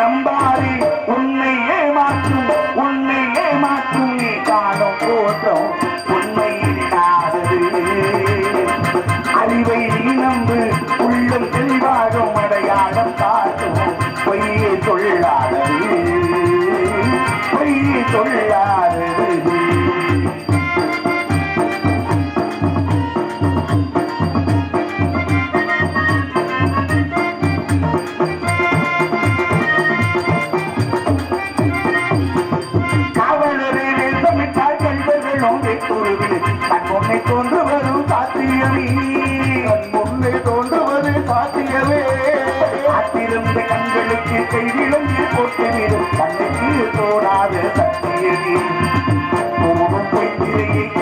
நம்பா அறியவே அத்திருந்த கண்களுக்கு கைவிலங்கி போட்டுவிடும். கண்ணுக்கு தோடாத சத்தியமே. போடும் பொய்த்திரையை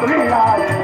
Cũng.